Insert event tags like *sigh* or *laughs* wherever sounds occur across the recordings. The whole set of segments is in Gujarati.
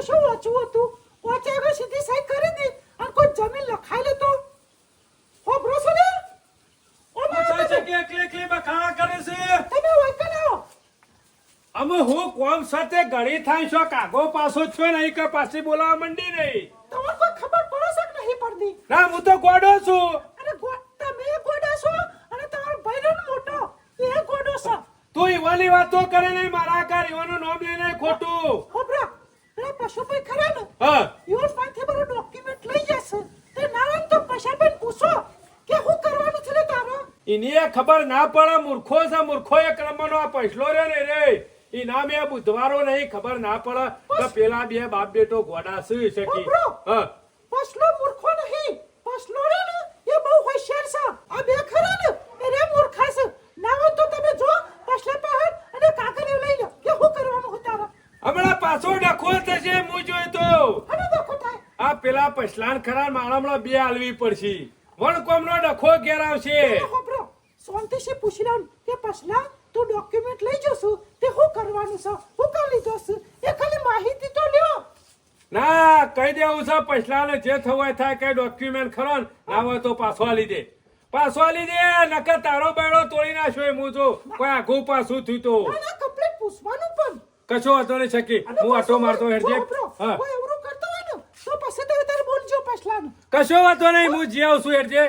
તો શું વાંચવું હતું? પહોંચાવ્યા સીધી સહી કરી દી. અને કોઈ જમીન લખાઈ લે તો? હો ને ઓ માતા છે કે એકલી એકલી બખાણા કરે છે? તમે હોય કે અમે હું કોમ સાથે ગળી થાય છો કાગો પાછો છો નહીં કે પાછી બોલાવા મંડી નહીં. તમને કોઈ ખબર પડે છે કે નહીં પડતી? ના હું તો ગોડો છું. અને અરે તમે ગોડો છો? અને તમારો ભાઈનો મોટો. એ ગોડો છે. તું ઈવાની વાતો કરે નહીં મારા કાર એવાનું નામ લઈને ખોટું એની ખબર ના પડે મૂર્ખો છે મૂર્ખો એક ક્રમનો આ પૈસલો રે ને રે. ઈ નામ એ બુધવારો નહીં ખબર ના પડે. કે પેલા બે બાપ બેટો ગોડા સુઈ શકી હા. પસલો મૂર્ખો નહીં. પસલો રે ને એ બહુ હોશિયાર છે. આ બે ખરા ને એ રે મૂર્ખા છે. ના હોય તો તમે જો પસલે પહેર અને કાકરી લઈ લો કે હું કરવાનું હતા હમણાં પાછો ડખો થશે હું જોઈ તો. આ પેલા પછલાન ખરા માણમણો બે આલવી પડશે. વણકોમનો ડખો ઘેર આવશે. એ પૂછી લઉં કે પછલા તું ડોક્યુમેન્ટ લઈ જશું? તે હું કરવાનું છે? હું કરી લીધો છે? એ ખાલી માહિતી તો લ્યો. ના કહી દેવું છે પછલાને જે થવું થાય કઈ ડોક્યુમેન્ટ ખરો ને હોય તો પાછો લીધે પાછો લીધે નકર તારો બેડો તોડી નાખ્યો એમ હું જો કોઈ આઘું પાછું થયું તો. કમ્પ્લીટ પૂછવાનું પણ. કશો વાંધો નહીં શકી હું આટો મારતો હેડજે. હા. કશો વાંધો નહીં હું જી આવશું છું હેડજે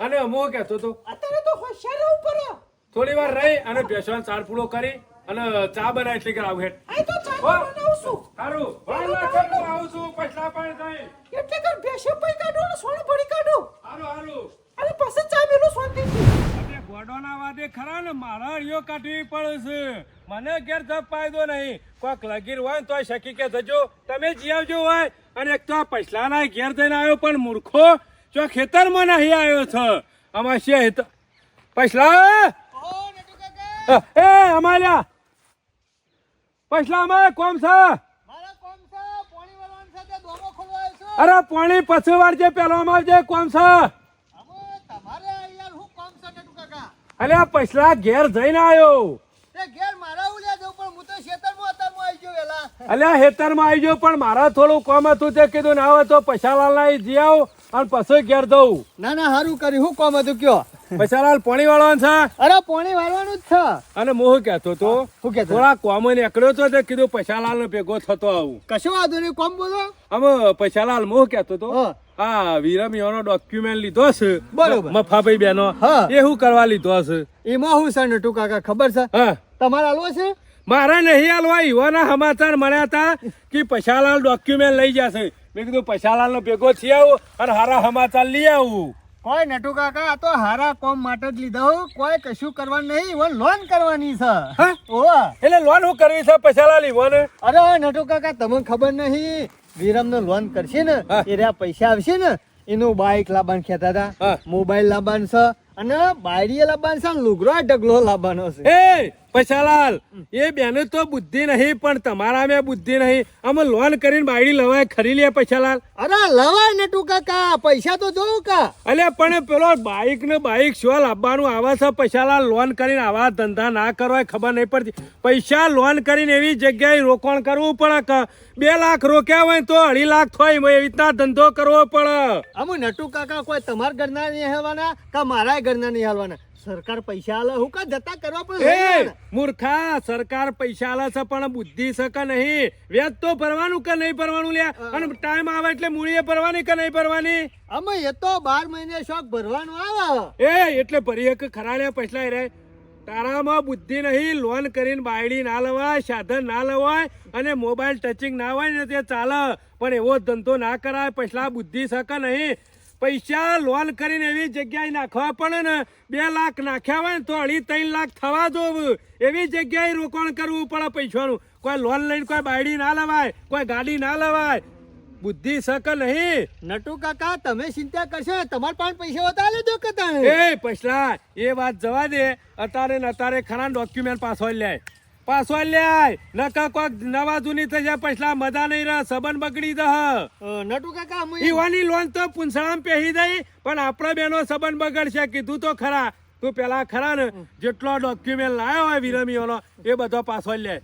અને હું કહેતો તો અત્યારે તો હોશિયાર રહેવું પડે થોડી વાર રહી અને બેસવાનો ચાર પૂળો કરી અને ચા બનાવી એટલી કર આવું હેડ આ તો ચા બનાવું છું. સારું. વાર લાગે આવું છું પછલા પણ થઈ એટલે કર બેસે પૈ કાઢો અને સોનું ભરી કાઢો. સારું સારું અને પછી ચા મેલું શાંતિથી. અને ગોડોના વાદે ખરા ને મારા અળીઓ કાઢવી પડે છે. મને ઘેર જપ ફાયદો નહીં. કોક લગીર હોય ને તોય શકી કે જજો. તમે જી આવજો હોય. અને એક તો આ પછલાના ઘેર જઈને આવ્યો પણ મૂર્ખો. જો ખેતરમાં નહીં આવ્યો છે. આમાં છે પછલા એ અમાલ્યા. પછલા અમારે કોમ છે? અરે પાણી પછી વાર જે પેલો અમાર જે કોમ છે. અરે પછલા ઘેર જઈને આવ્યો અલ્યા હેતરમાં આવી ગયો પણ મારા થોડું કોમ હતું તે કીધું ના હોય તો પૈસાલાલ ના જી આવ અને પછી ઘેર જવું ના ના સારું કર્યું. હું કોમ હતું કયો? *laughs* પૈસાલાલ પાણી વાળવાનું છે? અરે પોણી વાળવાનું જ છે. અને હું કહેતો તો હું કહેતો? થોડા કોમ નીકળ્યો તો તે કીધું પૈસાલાલ નો ભેગો થતો આવું. કશો વાંધો નહીં કોમ બોલો. આમ પૈસાલાલ મોહ કહેતો તો હા. વિરમીઓનો ડોક્યુમેન્ટ લીધો છે. બરોબર. મફાભાઈ બેનો. હા. એ શું કરવા લીધો છે? એમાં હું છે નટુ કાકા ખબર છે? હા. તમારે હાલવો છે? મારા નહીં હાલવા યુવાના સમાચાર મળ્યા હતા કે પૈસાલાલ ડોક્યુમેન્ટ લઈ જશે. મેં કીધું પૈસાલાલ નો ભેગો થઈ આવું અને હારા સમાચાર લઈ આવું. કોઈ નટુ કાકા આ તો હારા કોમ માટે જ લીધા હું. કોઈ કશું કરવાનું નહીં ઈવન લોન કરવાની છે. ઓ એટલે લોન હું કરવી છે? પૈસાલાલ ઈવોને અરે નટુ કાકા તમને ખબર નહીં વિરમ નો લોન કરશે ને એ રહ્યા પૈસા આવશે ને એનું બાઇક લાવવાનું ખેતા હતા. મોબાઈલ લાવવાનું છે. અને બાયડીએ લાવવાનું છે લુગરો આ ઢગલો લાવવાનો છે. એ પૈસાલાલ એ બેને તો બુદ્ધિ નહીં પણ તમારા મેં બુદ્ધિ નહીં. અમે લોન કરીને બાયડી લવાય ખરી લે પૈસાલાલ અરે લવાય નટુ કાકા પૈસા તો જોઉં કા. અલે પણ પેલો બાઈક ને બાઈક શો લાવવાનું આવે છે? પૈસાલાલ લોન કરીને આવા ધંધા ના કરવાય ખબર નહીં પડતી. પૈસા લોન કરીને એવી જગ્યાએ રોકાણ કરવું પડે કે બે લાખ રોક્યા હોય તો અઢી લાખ થાય એવી રીતના ધંધો કરવો પડે. અમુ નટુ કાકા કોઈ તમારા ઘરના નહીં હાલવાના કા મારા ઘરના નહીં હાલવાના? સરકાર પૈસા આલે હું કા જતા કરવા પડે મૂર્ખા સરકાર પૈસા આલે છે પણ બુદ્ધિ છે કે નહીં? વ્યાજ તો ભરવાનું કે નહીં ભરવાનું લ્યા? અને ટાઈમ આવે એટલે મૂળીએ ભરવાની કે નહીં ભરવાની? અમે એ તો બાર મહિને શોખ ભરવાનો આવે. એ એટલે ભરી એક ખરા લે પૈસા રે. તારામાં બુદ્ધિ નહીં લોન કરીને બાયડી ના લવાય સાધન ના લવાય અને મોબાઈલ ટચિંગ ના હોય ને તે ચાલે. પણ એવો ધંધો ના કરાય પૈસા બુદ્ધિ શકે નહીં? પૈસા લોન કરીને એવી જગ્યાએ નાખવા પડે ને બે લાખ નાખ્યા હોય ને તો અઢી ત્રણ લાખ થવા દો એવી જગ્યાએ રોકાણ કરવું પડે પૈસાનું. કોઈ લોન લઈને કોઈ બાયડી ના લવાય કોઈ ગાડી ના લવાય. બુદ્ધિ શક નહીં. નટુ કાકા તમે ચિંતા કરશો તમારે પાસે પૈસા હોતા લેજો કે એ પૈસા એ વાત જવા દે. અત્યારે ને અત્યારે ખરા ડોક્યુમેન્ટ પાછો લે. પાછો લે નકા કોક નવા જૂની થઈ જાય પછલા મજા નહીં રહે સંબંધ બગડી દહ નટુ કાકા ઈવાની લોન તો પુંસળામ પહેરી દઈ પણ આપણા બેનો સંબંધ બગડશે. કીધું તો ખરા. તું પેલા ખરા ને જેટલો ડોક્યુમેન્ટ લાવ્યો હોય વિરમીઓનો એ બધો પાછો લે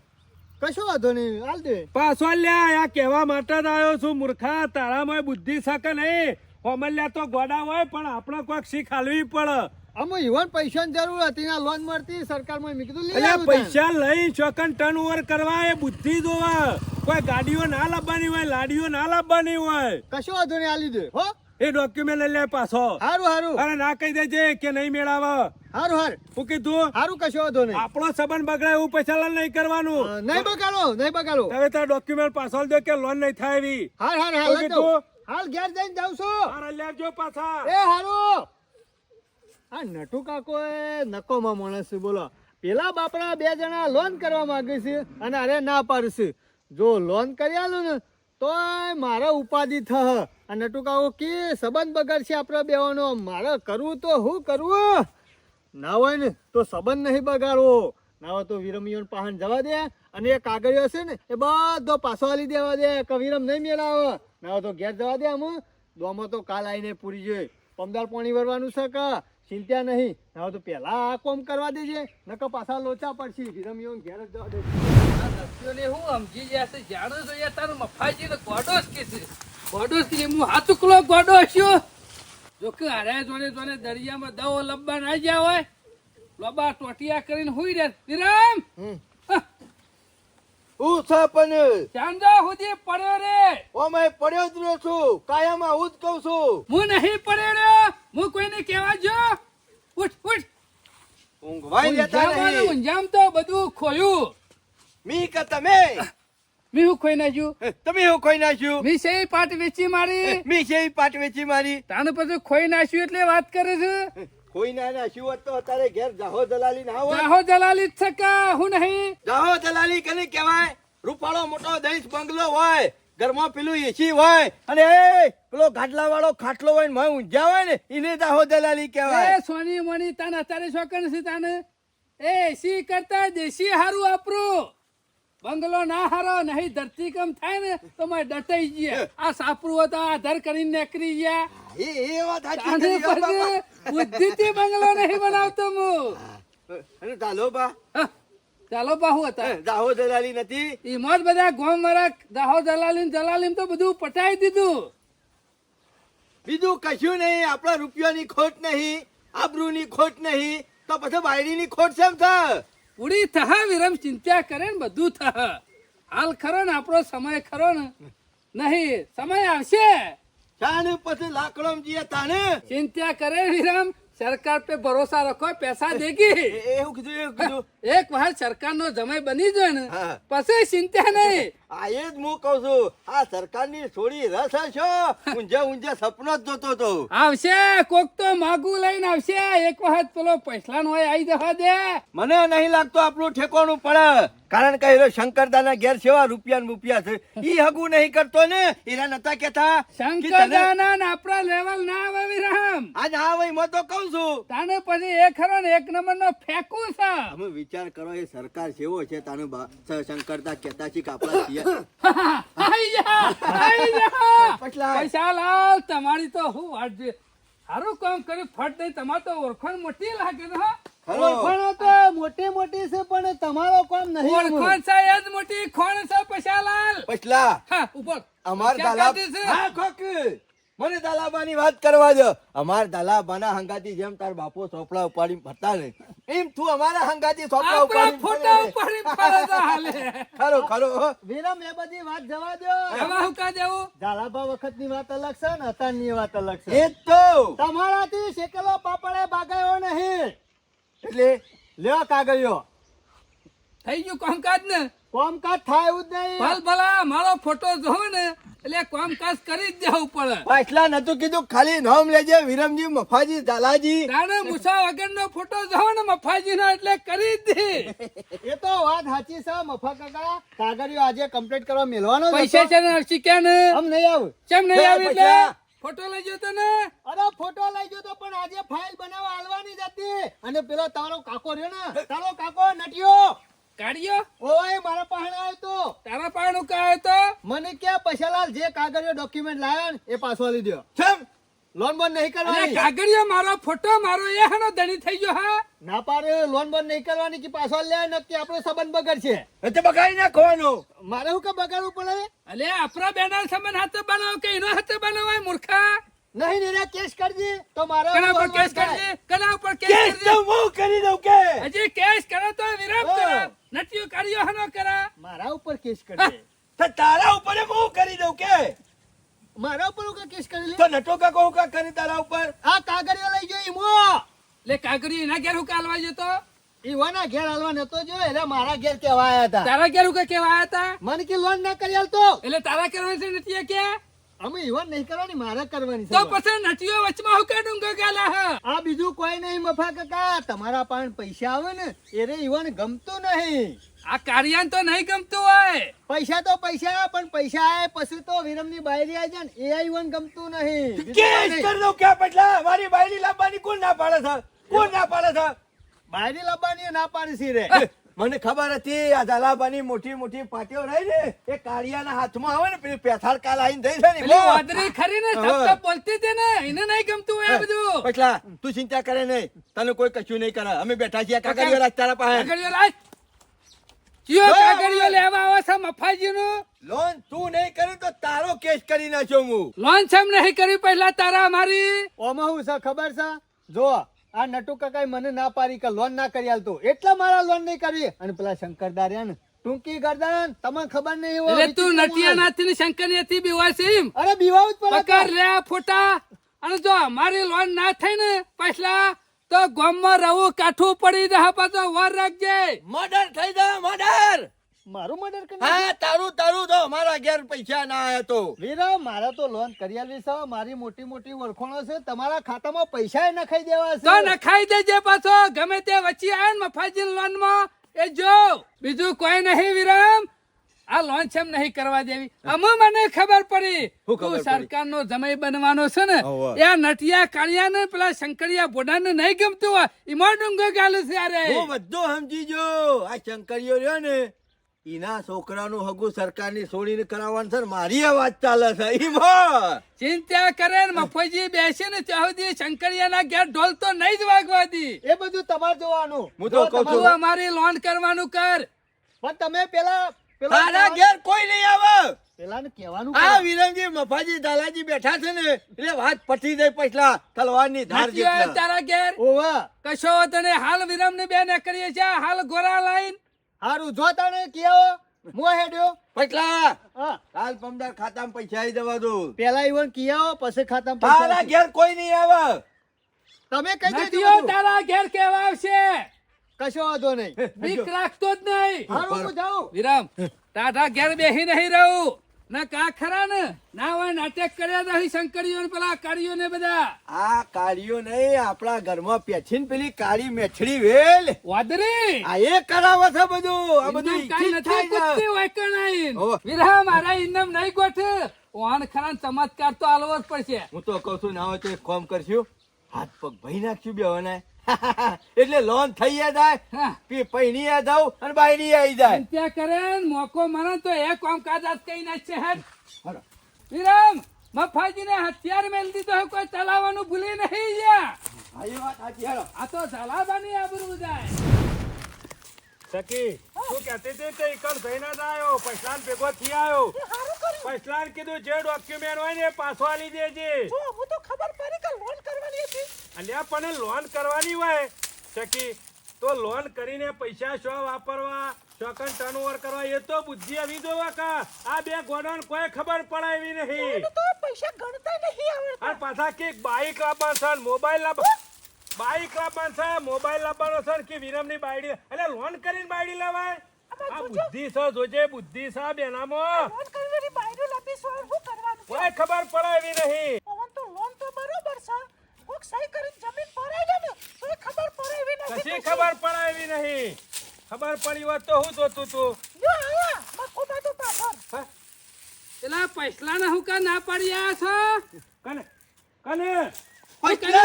કશો વાંધો નહીં હાલ દે. પાછો આ કહેવા માટે જ આવ્યો છું મૂર્ખા. તારામાં બુદ્ધિ શકે નહીં? હોમલ્યા તો ગોડા હોય પણ આપણે કોઈક શીખ હાલવી પડે. અમે યુવાન પૈસાની જરૂર હતી ને લોન મળતી સરકારમાં મેં કીધું લઈ અલ્યા પૈસા લઈ ચોકન ટર્ન ઓવર કરવા એ બુદ્ધિ જોવા. કોઈ ગાડીઓ ના લાવવાની હોય લાડીઓ ના લાવવાની હોય. કશો વાંધો નહીં આલી દે હો. એ ડોક્યુમેન્ટ લઈ લે પાછો. હારું હારું. અરે ના કહી દેજે કે નહીં મેળાવો. હારું હાર. હું કીધું હારું કશો વાંધો નહીં. આપણો સંબંધ બગડે એવું પૈસા લાલ નહીં કરવાનું. નહીં બગાડો નહીં બગાડો. હવે તારા ડોક્યુમેન્ટ પાછો દે કે લોન નહીં થાય એવી. હાર હાર હાલ ઘેર જઈને જાઉં છું. અરે લેજો પાછા. એ હારું. આ નટુ કાકો એ નકોમાં માણસ છે, બોલો. પેલા બાપડા બે જણા લોન કરવા માંગે છે અને અરે ના પાડશે જો લોન કરી આલું ને, તોય મારે ઉપાધિ થહ. અને નટુ કે સંબંધ બગાડશે આપણે બેવાનો. મારે કરવું તો હું કરવું ના હોય ને, તો સંબંધ નહીં બગાડવો ના હોય તો વિરમીઓને પહાણ જવા દે અને એ કાગળિયો છે ને, એ બધો પાછો આલી દેવા દે, કે વિરમ નહીં મેળાવે. ના હોય તો ઘેર જવા દે આમ દોમો તો કાલ આવીને પૂરી જોઈએ પમદાર પાણી ભરવાનું છે કે? ચિંતા નહીં. હવે તો પહેલા આ કોમ કરવા દેજે નકર પાછા લોચા પડશે. વિરમીઓને ઘેર જ જવા દે રસ્તીઓને હું સમજી ગયા છે જાણો છો યાર તારો મફાજીને ગોડો જ કે છે? ગોડો જ કે હું હાથુકલો ગોડો હશ્યો જો કે હારે જોને જોને દરિયામાં દવો લબ્બા ના જ્યા હોય લબ્બા ટોટિયા કરીને હુઈ રહે વિરામ હું. છે પણ ચાંદો સુધી પડ્યો રે. ઓમે પડ્યો જ રહ્યો છું. કાયમ હું જ કહું છું. હું નહીં પડ્યો રે હું કોઈને કહેવા જો? ઉઠ ઉઠ. ઊંઘવાઈ ઊંઝામાં નહીં. ઊંઝામ તો બધું ખોયું. મી કે તમે? મી હું ખોઈ નાખ્યું? તમે હું ખોઈ નાખ્યું? મી છે પાટ વેચી મારી? મી છે પાટ વેચી મારી? તાને પછી ખોઈ નાખ્યું એટલે વાત કરે છે? ખોઈ ના નાખ્યું હોત તો અત્યારે ઘેર જાહો દલાલી ના હોય. જાહો દલાલી જ છે કે હું નહીં? જાહો દલાલી કને કહેવાય? રૂપાળો મોટો દહીશ બંગલો હોય. ઘરમાં પેલું એસી હોય અને એ પેલો ગાટલા વાળો ખાટલો હોય ને મોય ઊંઝા હોય ને એને જાહો દલાલી કહેવાય. એ સોની મણી તાન અત્યારે શોકન છે તાને? એ એસી કરતા દેશી હારું વાપરું બંગલો ના હારો નહીં ધરતી કમ થાય ને તો મેં ડટાઈ ગયા. આ સાપરું હતા આધાર કરીને નીકળી ગયા. એ એ વાત બુદ્ધિથી બંગલો નહીં બનાવતો હું. અને ચાલો બા. ચાલો બાહુ હતા. દાહો દલાલી નથી. ઈમોત બધા ગોમ મારા દાહો દલાલી દલાલી તો બધું પટાઈ દીધું. બીજું કશું નહીં આપણા રૂપિયાની ખોટ નહીં આબરૂની ખોટ નહીં તો પછી બાયડીની ખોટ શેમ થાય? પૂરી થહ વિરમ ચિંતા કરે ને બધું થહ. હાલ ખરો ને આપણો સમય ખરો ને. નહીં સમય આવશે. તાને પછી લાકડો જીએ તાને ચિંતા કરે વિરમ. સરકાર પે ભરોસા રખો પૈસા દેગી એવું કીધું એવું કીધું. *laughs* એક વાર સરકાર નો જમાઈ બની જાય ને પછી ચિંતા નહીં. આ એ જ હું કહું છું આ સરકારની થોડી રસ હશો. ઊંઝા ઊંઝા સપનો જ જોતો તો. આવશે કોક તો માગું લઈને આવશે. એક વખત પેલો પૈસા નો આવી જવા દે. મને નહીં લાગતું આપણું ઠેકોણું પડે. કારણ કે એનો શંકરદાના ઘેર સેવા રૂપિયા રૂપિયા છે. ઈ હગું નહીં કરતો ને. એના નતા કેતા કે શંકર તને- દાના આપણા લેવલ ના આવે વિરામ. આજ હા ભાઈ મો તો કહું છું. તાને પછી એ ખરો ને એક નંબર નો ફેંકું છે. તમે વિચાર કરો એ સરકાર સેવો છે. તાનું શંકરદા કેતા છે કે આપણા *laughs* આઈ જા આઈ જા. પૈસા લાલ તમારી તો હું વાટ છે સારું કામ કર્યું ફટ નહીં તમારે તો ઓળખાણ મોટી લાગે ઓળખાણો તો મોટી મોટી છે પણ તમારો કોમ નહીં ઓળખાણ છે એ જ મોટી ખોણ છે પૈસા લાલ. પછલા હા ઉપર અમાર દાલા હા ખોક મને દાલાબાની વાત કરવા દો. અમાર દાલાબાના હંગાતી જેમ તાર બાપો સોપડા ઉપાડી ફરતા ને એમ તું અમારા હંગાતી સોપડા ઉપાડી ફોટા ઉપાડી ફરે હાલે. *laughs* ખરો ખરો વિરમ એ બધી વાત જવા દો. એમાં હું કા દેવું ઝાલાભા વખતની વાત અલગ છે ને અત્યારની વાત અલગ છે? એ તો. તમારાથી શેકેલો પાપડે બાગાયો નહીં. એટલે લ્યો કાગળિયો. થઈ ગયું કામકાજ ને? કોમકાજ થાય એવું જ નહીં. ભલ ભલા મારો ફોટો જોવે ને એટલે કોમકાજ કરી જ દેવું પડે. પાછલા નતું કીધું ખાલી નામ લેજે વિરમજી મફાજી દાલાજી. તાણે વગર નો ફોટો જોવો ને મફાજીનો એટલે કરી જ દે. એ તો વાત સાચી છે મફા કાકા. કાગળિયો આજે કમ્પ્લીટ કરવા મેળવાનો જ પૈસા. છે ને શીખ્યા ને? આમ નહીં આવ. કેમ નહીં બે એટલે? ફોટો લઈ તો ને? અરે ફોટો લઈ ગયો તો પણ આજે ફાઇલ બનાવવા આલવાની જતી અને પેલો તારો કાકો રહ્યો ને તારો કાકો નટિયો. કાઢ્યો? ઓય મારા આવ્યો તો. તારા પાણું કાયો તો? મને કે પૈસાલાલ જે કાગળિયો ડોક્યુમેન્ટ લાવ્યો ને એ પાછો આલી દ્યો. કેમ લોન બંધ નહીં કરવાની? કાગળિયો મારો ફોટો મારો એ હાનો ધણી થઈ ગયો હા? ના પાડે લોન બંધ નહીં કરવાની કે પાછો લે નક્કી આપણો સંબંધ બગડશે? એટલે બગાડી નાખવાનો. મારે શું કે બગાડવું પડે? અલે આપણા બેના સંબંધ હાથે બનાવો કે એનો હાથે બનાવાય મૂર્ખા? નહીં ને કેસ કરજે. તો મારા કના કેસ. કરજે? કના ઉપર કેસ કેસ તો હું કરી દઉં કે? હજી કેસ કરો તો વિરામ કરો. નટિયો કર્યો હનો કરા? મારા ઉપર કેસ કરે તો તારા ઉપર હું કરી દઉં કે? મારા ઉપર હું કેસ કરી લે? તો નટો કા કહું કા કરી તારા ઉપર? આ કાગળિયો લઈ ગયો ઈમો લે કાગરી એના ઘેર હું કાલવા જતો ઈવાના ઘેર હાલવા નતો જો એટલે મારા ઘેર કેવા આયા હતા. તારા ઘેર હું કેવા આયા હતા? મને કે લોન ના કરી આલતો એટલે તારા કરવાની છે નથી કે? અમે એવા નહીં કરવાની મારે કરવાની તો પછી નટીઓ વચમાં હું કે ડુંગો ગાલા હ? આ બીજું કોઈ નહીં મફા કાકા. તમારા પાસે પૈસા આવે ને એને ઈવન ગમતું નહીં. આ કાર્યાન તો નહીં ગમતું હોય. પૈસા તો પૈસા પણ પૈસા આવે પછી તો વિરમની બાયરી આવી જાય ને એ ઈવન ગમતું નહીં. કે કર દઉં કે પટલા? મારી બાયરી લાવવાની કોણ ના પાડે છે? કોણ ના પાડે છે? બાયરી લાવવાની ના પાડી છે રે. મને ખબર હતી આ ઝાલાબાની મોટી મોટી પાટીઓ રહી ને એ કાળિયાના હાથમાં આવે ને પેલી પેથાળ કાલ આઈને થઈ છે ને પેલી વાદરી ખરી ને. સબ બોલતી હતી ને એને નહીં ગમતું હોય આ બધું. પછલા તું ચિંતા કરે નહીં તને કોઈ કશું નહીં કરે. અમે બેઠા છીએ કાકડીઓ રાખ તારા પાસે. કાકડીઓ લાય ચિયો કાકડીઓ લેવા આવો છે મફાજીનું? લોન તું નહીં કર્યું તો તારો કેસ કરી નાખ્યો હું. લોન છમ નહીં કરી પહેલા તારા મારી ઓમાં હું છે ખબર છે? જો આ નટુ કાકાએ મને ના પાડી કે લોન ના કરી આલતો. એટલા મારા લોન નહીં કરી. અને પેલા શંકર દારિયા ને ટૂંકી ગરદન તમને ખબર નહીં હોય એટલે તું નટિયા નાથી ને શંકરથી બીવાય છે એમ? અરે બીવાવું જ પડે પકડ લે ફોટા. અને જો મારી લોન ના થઈ ને પાછલા તો ગામમાં રહું કાઠું પડી રહે પાછો. વર રાખજે. મર્ડર થઈ જાય મર્ડર મારું મર્ડર કરી હા તારું તારું તો અમારા ઘેર પૈસા ના આયા તો. વીરા મારા તો લોન કરી આલવી છે. મારી મોટી મોટી વરખોણો છે. તમારા ખાતામાં પૈસા નખાઈ દેવા તો નખાઈ દેજે પાછો. ગમે તે વચ્ચે આવે ને મફાજી લોનમાં એ જો બીજું કોઈ નહીં વિરામ. આ લોન છે નહીં કરવા દેવી. અમે મને ખબર પડી. તું પડી? સરકાર નો જમાઈ બનવાનો છે ને એ નટિયા કાળિયા ને પેલા શંકરિયા બોડા ને નહીં ગમતું હોય. ઈમાં ડુંગો ગાલે છે અરે. બધું સમજી જો આ શંકરિયો રહ્યો ને એના છોકરાનું હગું સરકારની છોડીને કરાવવાનું છે મારી આ વાત ચાલે છે. ઈમાં ચિંતા કરે ને મફોજી બેસે ને ચાહુદી સુધી શંકરિયા ના ઘેર ઢોલ તો નહીં જ વાગવા દી એ બધું તમારે જોવાનું. હું તો કહું છું. અમારી લોન કરવાનું કર. પણ તમે પેલા પેલા તારા ઘેર કોઈ નહીં આવે. પેલા ને કહેવાનું આ. વિરમજી મફાજી દાલાજી બેઠા છે ને એટલે વાત પટી જાય પછલા તલવારની ધાર જેટલા. તારા ઘેર? ઓવા. કશો તને હાલ વિરમ ને બેન કરીએ છે હાલ ગોરા લાઈન. હારું જો તને કેવો મો હેડ્યો. પછલા કાલ પમદાર ખાતામાં પૈસા આવી દેવા દો. પેલા ઈવન કિયાવો પછી ખાતામાં પૈસા તારા ઘેર કોઈ નહીં આવે. તમે કઈ દેજો તારા ઘેર કેવા આવશે? કશો વાંધો નહીં. બીક રાખતો જ નહીં. હારું હું જાઉં. વિરામ. તારા ઘેર બેહી નહીં રહું. ના કા ખરા ને ના હોય નાટક કર્યા નહીં શંકરીઓ ને પેલા કાળીઓ ને બધા. આ કાળીઓ નહીં આપણા ઘરમાં પેછીને પેલી કાળી મેછડી વેલ. વાદરી આ એ કરાવે છે બધું આ બધું કાંઈ નથી કુત્તી હોય કે નહીં. હોવે. મારા ઇન્દમ નહીં ગોઠ. ઓન ખરા ચમત્કાર તો આલવો જ પડશે. હું તો કઉ છું ના હોય તો એક કામ કરશું. હાથ પગ ભઈ બે બેવાને *laughs* એટલે લોન થઈ જાય હા. પી પૈણી આ જાવ અને બાયડી આવી જાય. ત્યાં કરે મોકો મળે તો એ કોમ કાદાસ આજ કઈ નાખશે છે હાલો. વિરામ મફાજી ને હથિયાર મેલ દીધો કોઈ ચલાવવાનું ભૂલી નહીં ગયા. હા. આ તો ઝાલાબાની આબરૂ જાય. સખી તું કહેતી હતી તે ઈકણ થઈને જ આયો પૈસાન ભેગો થી કીધું જે ડોક્યુમેન્ટ હોય ને પાછો આલી દેજે. હું તો ખબર પડી કે લોન કરવાની હતી અલ્યા પણ લોન કરવાની હોય ચકી તો લોન કરીને પૈસા શો વાપરવા ચોકન ટર્નઓવર કરવા એ તો બુદ્ધિ આવી દો કા આ બે ગોડાઉન કોઈ ખબર પડાવી નહીં. તો પૈસા ગણતા નહીં આવડતા. અને પાછા કે બાઈક લાવવાનું છે મોબાઈલ લાવવા બાઈક લાવવાનું છે મોબાઈલ લાવવાનો છે કે વિરમની બાયડી. એટલે લોન કરીને બાયડી લેવાય. આ બુદ્ધિ છે જોજે બુદ્ધિ છે બેનામો. લોન કરીને બાયરો લાપી સો શું કરવાનું કોઈ ખબર પડાવી નહીં પવન તો લોન તો બરોબર છે કોક સહી કરીને જમીન ભરાઈ લે ને તો ખબર પડાવી નથી કશી ખબર પડાવી નહીં? ખબર પડી હોત તો હું જોતું તું. જો આયા મખો બાજુ પાછળ. પેલા પૈસલા ના હું કા ના પડ્યા છો? કને? કને? કોઈ કને?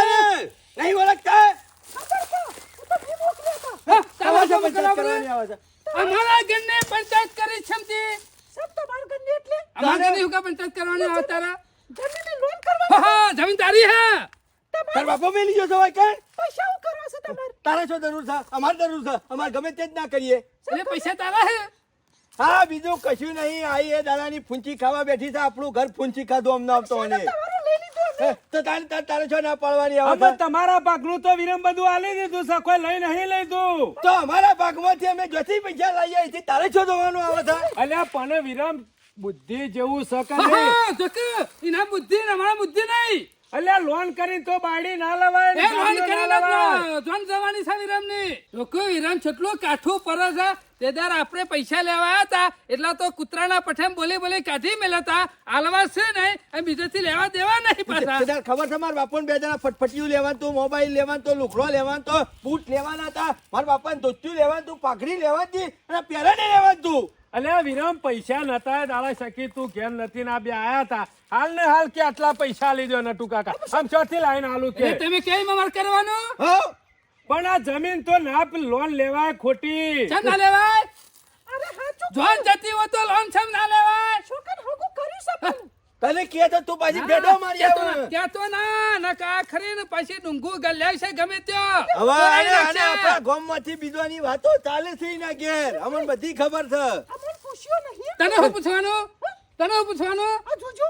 નહીં ઓળખતા? ખબર છે? હું તો ભી મોકલ્યો હતો. હા, તારા જો પંચાયત કરવાની આવે છે. અમારા ઘરને પંચાયત કરી છમતી સબ તો. માર ગંદી એટલે? અમારા ઘરની હું કા પંચાયત કરવાની આવે તારા? જમીનની લોન કરવા હા, હા જમીન તારી હે. તાર બાપો મેલી ગયો સવાય કણ પૈસા હું કરવા છે તમાર? તારા શું જરૂર છે? અમાર જરૂર છે. અમાર ગમે તે જ ના કરીએ. એટલે પૈસા તારા હે? હા બીજું કશું નહીં. આઈ એ દાદાની ફૂંચી ખાવા બેઠી છે. આપણું ઘર ફૂંચી ખાધું અમને આવતો અને તમારું લઈ લીધું તો તારે તારે તારે છો ના પાડવાની આવે? તમારા ભાગનું તો વિરમ બધું આલી દીધું છે. કોઈ લઈ નહીં લીધું. તો અમારા ભાગમાંથી અમે જોથી પૈસા લઈ આવી તારે છો જોવાનું આવે છે અલ્યા પણ વિરમ બુદ્ધિ જેવું શકે નહીં? એના બુદ્ધિ અમારા બુદ્ધિ નહીં. અલ્યા લોન કરી તો બાડી ના લવાય એ લોન કરી ના લવાય. જોન જવાની છે વિરામની. જોકે વિરામ છટલો કાઠો પડે છે. તે દાર આપણે પૈસા લેવા હતા એટલા તો કૂતરાના પઠેમ બોલી બોલી કાઢી મેલતા આલવા છે નહીં અને બીજેથી લેવા દેવા નહીં પાછા તે ખબર છે મારા બાપાને બે જણા ફટફટિયું લેવાનું તો મોબાઈલ લેવાનું તો લુગડો લેવાનું તો બૂટ લેવાના હતા મારા બાપાને ધોતિયું લેવાનું તું પાઘડી લેવાની અને પહેરા નહીં લેવાનું તું અલ્યા વિરામ પૈસા નતા દાડા શકી તું ઘેર નથી ના બે આયા હતા હાલ ને હાલ કે આટલા પૈસા લીધો નટુ કાકા. આમ ચોથી લાઈન આલુ કે. તમે કેમ અમર કરવાનું? હો? પણ આ જમીન તો ના લોન લેવાય ખોટી. ચમ ના લેવાય? અરે હાચું જોન જતી હોય તો લોન છમ ના લેવાય? છોકર હગું કર્યું છે પણ. તને કે તો તું પાછી ભેડો મારી કહેતો કે ના- કહેતો ના ના કા ખરી ને પછી ડુંગુ ગલ્યા છે ગમે ત્યાં. હવે અને. આપણા ગામમાંથી બીજોની વાતો ચાલે છે ના ઘેર. અમને બધી ખબર છે. અમને પૂછ્યું નહીં. તને હું પૂછવાનું? તને શું પૂછવાનું? આ જોજો.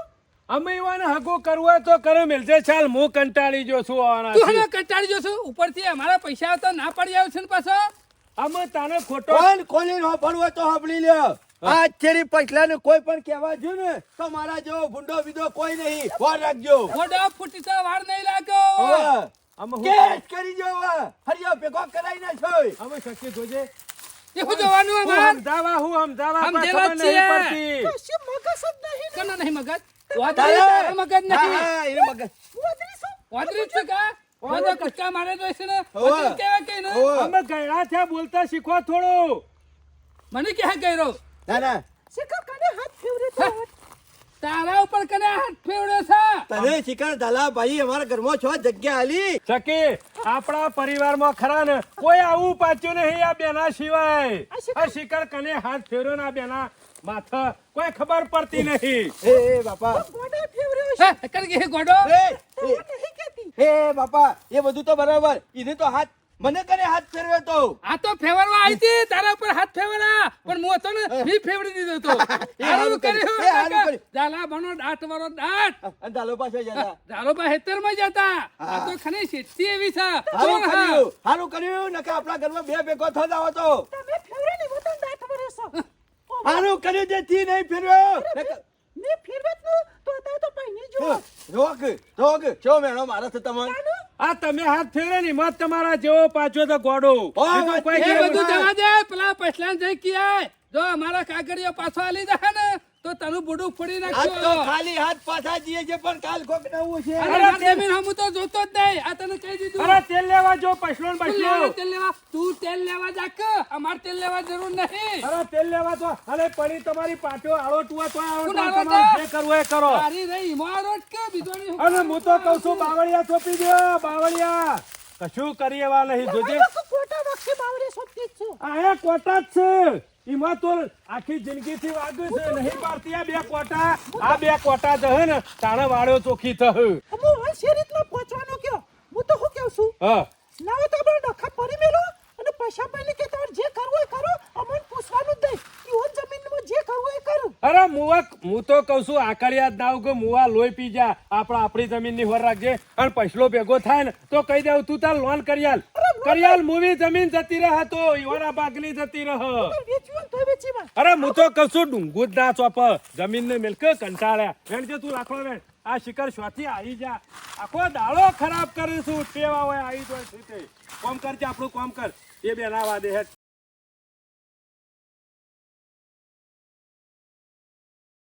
અમે એવાને હગો કરવો તો કરો મિલજે. ચાલ હું કંટાળી જો છું તું હવે કંટાળી જશો ઉપરથી અમારા પૈસા આવતા ના પડી આવ્યો છે ને પાછો? અમે તાને ખોટો કોણ કોને નો હોય તો હોફળી લ્યો. આ ચેરી પછલા ને કોઈ પણ કહેવા જો ને તો મારા જેવો ભૂંડો બીજો કોઈ નહીં. વાર રાખજો. ભૂંડો ફૂટી તો વાર નહીં લાગ્યો. અમે કેસ કરી જો હરિયો ભેગો કરાઈ નાખ્યો અમે શક્ય જોજે. શું જોવાનું હું અમાર? સમજાવા હું સમજાવા સમજેલા જ. પડતી. કશી મગજ જ નહીં કના નહીં મગજ? તારે- વાદળી મગજ હા, હા, એને મગજ. ગોદરી શું? વાદળી છે કા? વાદળ કટકા મારે તો છે ને? હોવે. વાદળી કે ને અમે ગયડા થયા બોલતા શીખો થોડું. મને ક્યાં કર્યો ના ના. શિખર કને હાથ ફેવરે તો તારા ઉપર કને હાથ ફેવડ્યો છે? તને શિકાર ભાઈ અમારા ઘરમાં છો જગ્યા આલી. સકી આપણા પરિવારમાં ખરા ને કોઈ આવું પાછું નહીં આ બેના સિવાય. આ શિખર. કને હાથ ફેર્યો ને આ બેના માથા કોઈ ખબર પડતી નહીં. એ એ બાપા. ગોડો ફેવર્યો છે. હે, કર કે ગોડો. એ નહીં કહેતી. એ બાપા એ બધું તો બરાબર. એને તો હાથ મને કરે હાથ ફેરવ્યો તો? આ તો ફેવરવા આવી હતી તારા ઉપર હાથ ફેવરા પણ હું હતો ને મી ફેવડી દીધો તો હારું કર્યું. ઝાલા બનો દાંત વાળો દાંત. અને ધાલો પાછો જતા. ઝાલો પા હેતરમાં જતા. આ તો ખને શેઠી એવી છે. હારું કર્યું હારું કર્યું નકે આપણા ઘરમાં બે ભેગો થતા જાવ તો તમે ફેવરે નહીં, હું તને દાંત છો. ઓ, હારું નહીં ફેરવ્યો. ને મેં ફેરવે જ તો અત્યારે તો પહેરી જો. રોક રોક ચો મેણો મારા છે તમને આ તમે હાથ ફેરે ની મત તમારા જેવો પાછો તો ગોડો. કોઈ બધું જવા દે પેલા પછલાન જઈ ક્યાંય જો અમારા કાગળિયો પાછો આલી દે ને. તો તારું બોડું ફોડી નાખ્યું તો ખાલી હાથ પાછા જઈએ છે પણ કાલ કોક નવું છે. અરે જમીન હમું તો જોતો જ નહીં. આ તને કહી દીધું. અરે તેલ લેવા જો પછલો ને પછલો તેલ લેવા? તું તેલ લેવા જા કે અમારે તેલ લેવા જરૂર નહીં. અરે તેલ લેવા તો અરે પડી તમારી પાટો આળો ટુવા તો આવો કોણ તો આળો તમારે જે કરવું એ કરો. તારી રહી મારો જ કે બીજો નહીં અરે હું તો કહું છું બાવળિયા ચોપી દે બાવળિયા. કશું કરી એવા નહીં જોજે. કોટા વખતે બાવળિયા સોંપતી છું. આ એ કોટા જ છે. એમાં તો આખી જિંદગીથી વાગ્યું છે. નહીં પાડતી આ બે કોટા. આ બે કોટા જ હે ને તાણે વાળો ચોખી થહ હું. હવે શે રીતનો પહોંચવાનો કયો? હું તો શું કહું છું? હા. ના તો આપણે ડખા પરી મેલો અને પૈસા પહેલી કે તમારે જે કરવું એ કરો અમને પૂછવાનું જ નહીં. ઈવન જમીનમાં જે કરવું એ કરું. અરે મુવા હું તો કઉ છું આકડિયા જ દાવ કે મુવા લોહી પી જા. આપણા આપણી જમીનની હોર રાખજે. અને પૈસલો ભેગો થાય ને તો કહી દેવ તું તાર લોન કરિયાલ કરિયાલ મુવી જમીન જતી રહે તો ઈવારા બાગલી જતી રહે. અરે હું તો કશું ડુંગુ જ ના ચોપ. જમીન ને મિલક કંટાળ્યા. વેણ જે તું રાખો વેણ. આ શિખર સ્વાથી આવી જા. આખો દાળો ખરાબ કરીશું. ટેવા હોય આવી જાય કોમ કર છે આપણું કોમ કર. એ બે ના વાદે હેઠ